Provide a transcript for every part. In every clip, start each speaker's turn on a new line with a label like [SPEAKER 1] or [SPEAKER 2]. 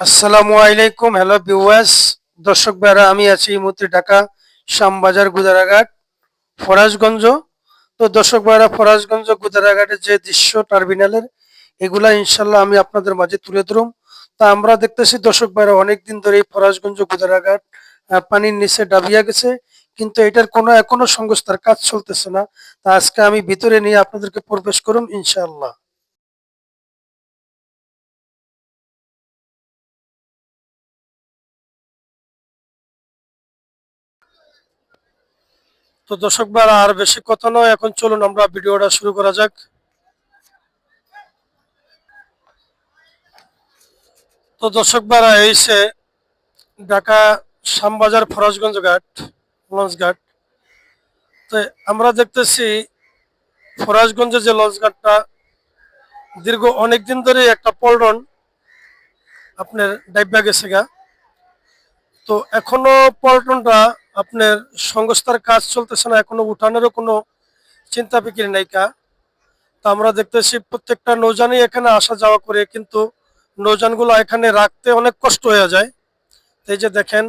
[SPEAKER 1] আসসালামু আলাইকুম, hello viewers. দর্শক ভাইরা, আমি আছি এই ঢাকা শ্যামবাজার গুদারাঘাট, ফরাজগঞ্জ। তো দর্শক ভাইরা, ফরাজগঞ্জ গুদারাঘাটের যে দৃশ্য, টার্মিনালের, এগুলা ইনশাল্লাহ আমি আপনাদের মাঝে তুলে ধরুম। তা আমরা দেখতেছি, দর্শক ভাইরা, অনেকদিন ধরে এই ফরাজগঞ্জ গুদারাঘাট পানির নিচে ডাবিয়া গেছে। কিন্তু এটার কোনো, এখনও সংস্থার কাজ চলতেছে না। তা আজকে আমি ভিতরে নিয়ে আপনাদেরকে প্রবেশ করুম ইনশাআল্লাহ তো দর্শক আর বেশি কথা নয়, এখন চলুন আমরা ভিডিওটা শুরু করা যাক। তো দর্শক ভাইরা, এই সে ঢাকা শ্যামবাজার ফরাজগঞ্জ ঘাট, লঞ্চ ঘাট, তো আমরা দেখতেছি ফরাজগঞ্জের যে লঞ্চ ঘাটটা দীর্ঘ অনেকদিন ধরে একটা পল্টন আপনার ডাইবা গেছে গা। তো এখনও পল্টনটা আপনার সংস্থার কাজ চলতেছে না, এখনও উঠানেরও কোনো চিন্তা বিক্রি নাই কা। তো আমরা দেখতেছি প্রত্যেকটা নৌজানই এখানে আসা যাওয়া করে, কিন্তু নৌজানগুলো এখানে রাখতে অনেক কষ্ট হয়ে যায়। এই যে দেখেন,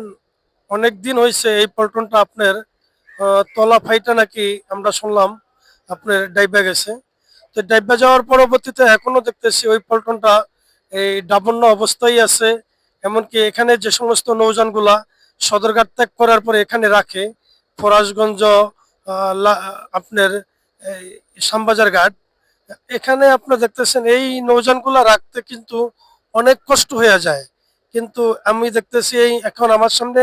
[SPEAKER 1] অনেক দিন হয়েছে এই পল্টনটা আপনার তলা ফাইটা নাকি আমরা শুনলাম আপনার ডাইবা গেছে। তো ডাইবা যাওয়ার পরবর্তীতে এখনও দেখতেছি ওই পল্টনটা এই ডাবন্য অবস্থায় আছে। এমনকি এখানে যে সমস্ত নৌযানগুলা সদরঘাট ত্যাগ করার পরে এখানে রাখে ফরাজগঞ্জ লা- আপনার এই শ্যামবাজার ঘাট। এখানে আপনার দেখতেছেন এই নৌযানগুলা রাখতে কিন্তু অনেক কষ্ট হয়ে যায়। কিন্তু আমি দেখতেছি এই এখন আমার সামনে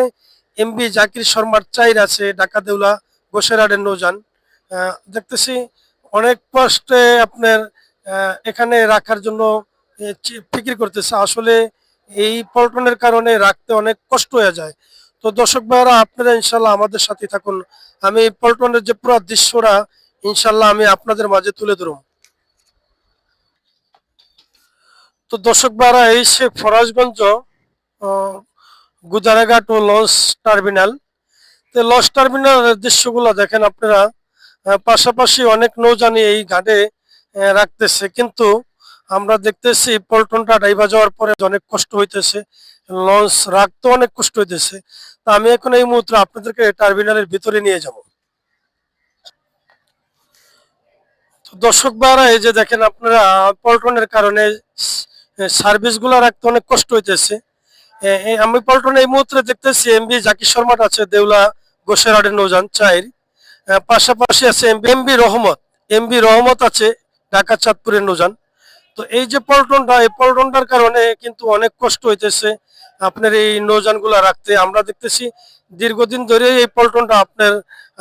[SPEAKER 1] এমবি জাকির শর্মার চাইর আছে ঢাকা দেউলা গোসেরাডের আহ, দেখতেছি অনেক কষ্টে আপনার এখানে রাখার জন্য ফিকির করতেছে। আসলে এই পল্টনের কারণে রাখতে অনেক কষ্ট হয়ে যায়। তো দর্শক ভাইরা আপনারা ইনশাল্লাহ আমাদের সাথে থাকুন। আমি পল্টনের যে পুরো দৃশ্যটা ইনশাল্লাহ আমি আপনাদের মাঝে তুলে ধরুম। তো দর্শক ভাইরা এই সে ফরাজগঞ্জ আহ, গুদারাঘাট ও লঞ্চ টার্মিনাল। তো লঞ্চ টার্মিনালের দৃশ্যগুলো দেখেন আপনারা। পাশাপাশি অনেক নৌজানি এই ঘাটে রাখতেছে। কিন্তু আমরা দেখতেছি পল্টনটা ডাইভা যাওয়ার পরে অনেক কষ্ট হইতেছে, লঞ্চ রাখতে অনেক কষ্ট হইতেছে। তা আমি এখন এই মুহূর্তে আপনাদেরকে টার্মিনালের ভিতরে নিয়ে যাব। দর্শক বারা এই যে দেখেন আপনারা, পল্টনের কারণে সার্ভিসগুলা রাখতে অনেক কষ্ট হইতেছে। আমি পল্টনে এই মুহূর্তে দেখতেছি এমবি জাকির শর্মাট আছে, দেউলা গোসেরাডের নৌজান চাইর। পাশাপাশি আছে এমবি রহমত এমবি রহমত আছে ঢাকা চাঁদপুরের নৌজান। তো এই যে পল্টনটা, এই পল্টনটার কারণে কিন্তু অনেক কষ্ট হইতেছে আপনার এই নৌজানগুলা রাখতে। আমরা দেখতেছি দীর্ঘদিন ধরে এই পল্টনটা আপনার,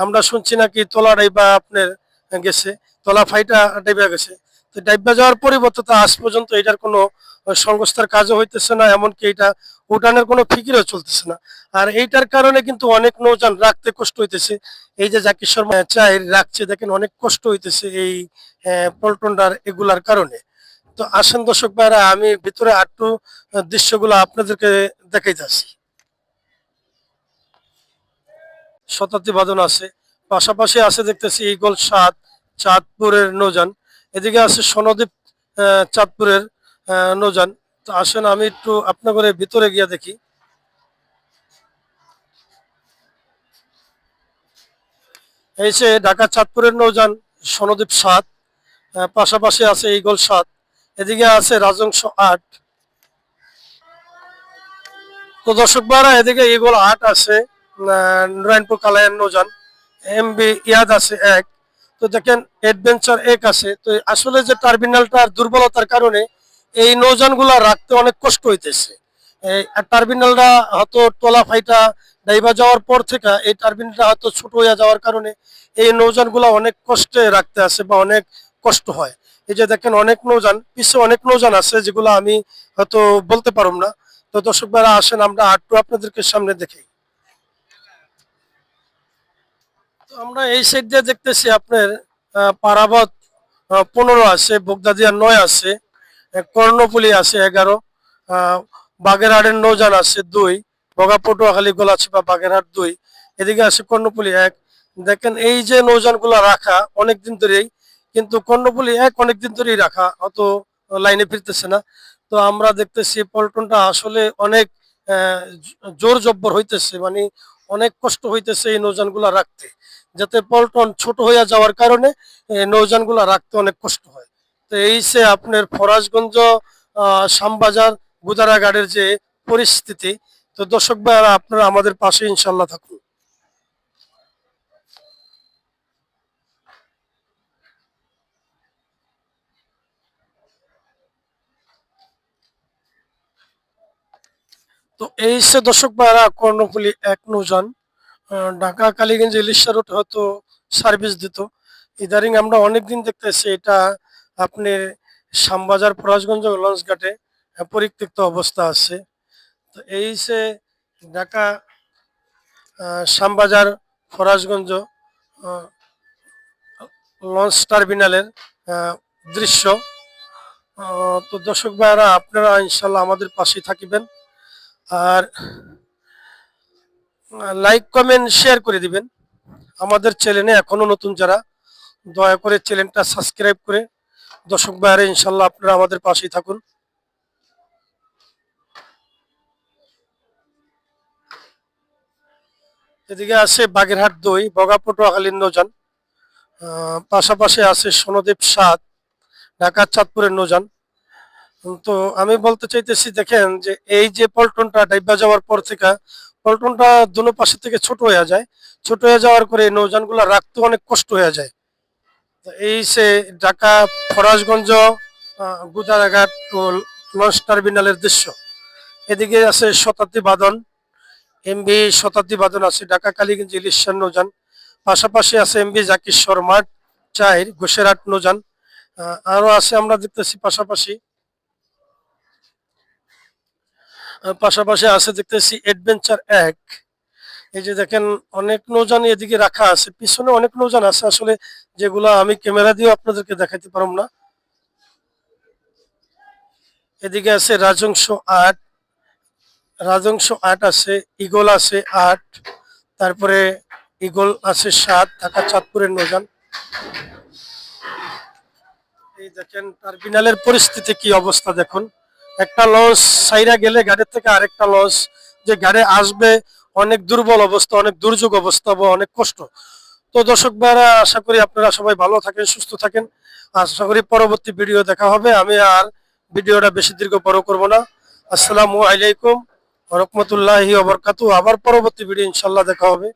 [SPEAKER 1] আমরা শুনছি নাকি তোলা ডাইবা আপনার গেছে, তোলা ফাইটা ডাইবা গেছে। তো ডাইবা যাওয়ার পরিবর্তে তো আজ পর্যন্ত এটার কোনো সংস্থার কাজও হইতেছে না, এমনকি এটা উঠানের কোনো ফিকিরও চলতেছে না। আর এইটার কারণে কিন্তু অনেক নৌযান রাখতে কষ্ট হইতেছে। এই যে জাকির শর্মা চাই রাখছে, দেখেন অনেক কষ্ট হইতেছে এই পল্টনটার এগুলার কারণে। তো আসেন দর্শক ভাইরা, আমি ভিতরে আটটু দৃশ্যগুলো আপনাদেরকে দেখাইতেছি শতাব্দী বাদন আছে, পাশাপাশি আছে দেখতেছি ইগল সাত, চাঁদপুরের নৌযান। এদিকে আছে সনদ্বীপ চাঁদপুরের নৌজান তো আসেন আমি একটু আপনাদের ভিতরে গিয়ে দেখি। এই যে ঢাকা চাঁদপুরের নৌযান, সনদীপ সাত পাশাপাশি আছে ইগল সাত। এদিকে আছে রাজংশ আট। তো দর্শক বারা এদিকে ইগল আট আছে নারায়ণপুর কালায়ান নৌযান এমবি ইয়াদ আছে এক। তো দেখেন অ্যাডভেঞ্চার এক আছে। তো আসলে যে টার্মিনালটার দুর্বলতার কারণে এই নৌযানগুলা রাখতে অনেক কষ্ট হইতেছে। টার্মিনালটা হয়তো তোলা ফাইটা ডাইবা যাওয়ার পর থেকে এই টার্মিনালটা হয়তো ছোট হয়ে যাওয়ার কারণে এই নৌযানগুলা অনেক কষ্টে রাখতে আসে বা অনেক কষ্ট হয়। এই যে দেখেন অনেক নৌযান, পিছে অনেক নৌযান আছে যেগুলো আমি হয়তো বলতে পারব না। তো দর্শক ভাইরা আসেন, আমরা আটটু আপনাদেরকে সামনে দেখি তো আমরা এই সাইড দিয়ে দেখতেছি আপনার পারাবত পনেরো আছে বগদাদিয়া নয় আছে কর্ণপুলি আছে এগারো বাগেরহাটের নৌজান আছে দুই, বগা পটুয়াখালী গোল আছে বা বাগেরহাট দুই, এদিকে আছে কর্ণপুলি এক। দেখেন এই যে নৌজানগুলো রাখা, অনেকদিন ধরেই কিন্তু কর্ণপুলি এক অনেকদিন ধরেই রাখা অত লাইনে ফিরতেছে না। তো আমরা দেখতেছি পল্টনটা আসলে অনেক জোর জব্বর হইতেছে মানে অনেক কষ্ট হইতেছে এই নৌযানগুলা রাখতে। যাতে পল্টন ছোট হইয়া যাওয়ার কারণে এই নৌযানগুলা রাখতে অনেক কষ্ট হয়। তো এই সে আপনার ফরাজগঞ্জ আহ, শ্যামবাজার গুদারাঘাটের যে পরিস্থিতি তো দর্শক ভাইয়ারা আপনারা আমাদের পাশে ইনশাল্লাহ থাকুন। তো এই সে দর্শক ভাইয়ারা কর্ণফুলি এক আহ, ঢাকা কালীগঞ্জ ইলিশা রোড হয়তো সার্ভিস দিত। ইদারিং আমরা অনেকদিন দেখতেছি এটা আপনি শ্যামবাজার ফরাজগঞ্জ লঞ্চ ঘাটে পরিত্যক্ত অবস্থা আছে। তো এই সে ঢাকা শ্যামবাজার ফরাজগঞ্জ লঞ্চ টার্মিনালের দৃশ্য। তো দর্শক ভাইয়ারা আপনারা ইনশাল্লাহ আমাদের পাশে থাকিবেন। আর লাইক কমেন্ট শেয়ার করে দিবেন। আমাদের চ্যানেলে এখনও নতুন যারা দয়া করে চ্যানেলটা সাবস্ক্রাইব করে দর্শক বাইরে ইনশাল্লাহ আপনারা আমাদের পাশেই থাকুন। এদিকে আছে বাগেরহাট দই বগা পটুয়াখালীর নৌযান আহ, পাশাপাশি আছে সোনদেব সাত ঢাকার চাঁদপুরের উম, তো আমি বলতে চাইতেছি দেখেন যে এই যে পল্টনটা ডাইবা যাওয়ার পর থেকে পল্টনটা দুনো পাশে থেকে ছোট হয়ে যায়। ছোট হয়ে যাওয়ার পরে এই নৌযানগুলো রাখতে অনেক কষ্ট হয়ে যায়। এই সে ঢাকা ফরাজগঞ্জ আহ, গুদারাঘাট লঞ্চ টার্মিনালের দৃশ্য। এদিকে আছে শতাব্দী বাদন এমবি শতাব্দী বাদন আছে ঢাকা কালীগঞ্জ ইলিশান নৌজান পাশাপাশি আছে এমবি জাকিশ্বর মাঠ চাইর ঘোষেরহাট নৌযান। আহ, আরও আছে আমরা দেখতেছি পাশাপাশি। পাশাপাশি আছে দেখতেছি অ্যাডভেঞ্চার এক। এই যে দেখেন, অনেক নৌযান এদিকে রাখা আছে, পিছনে অনেক নৌযান আছে। আসলে যেগুলো আমি ক্যামেরা দিয়েও আপনাদেরকে দেখাইতে পারব না। এদিকে আছে রাজংশ আট। রাজংশ আট আছে ইগল আছে আট। তারপরে ইগল আছে সাত, ঢাকা চাঁদপুরের নৌযান। এই দেখেন, টার্মিনালের পরিস্থিতি কি অবস্থা দেখুন। একটা লঞ্চ সাইরা গেলে গাড়ির থেকে আরেকটা লঞ্চ যে গাড়ি আসবে, অনেক দুর্বল অবস্থা, অনেক দুর্যোগ অবস্থা বা অনেক কষ্ট। তো দর্শক ভাইরা, আশা করি আপনারা সবাই ভালো থাকেন, সুস্থ থাকেন। আশা করি পরবর্তী ভিডিও দেখা হবে। আমি আর ভিডিওটা বেশি দীর্ঘ বড় করব না। আসসালামু আলাইকুম রহমতুল্লাহি আবার পরবর্তী ভিডিও ইনশাল্লাহ দেখা হবে।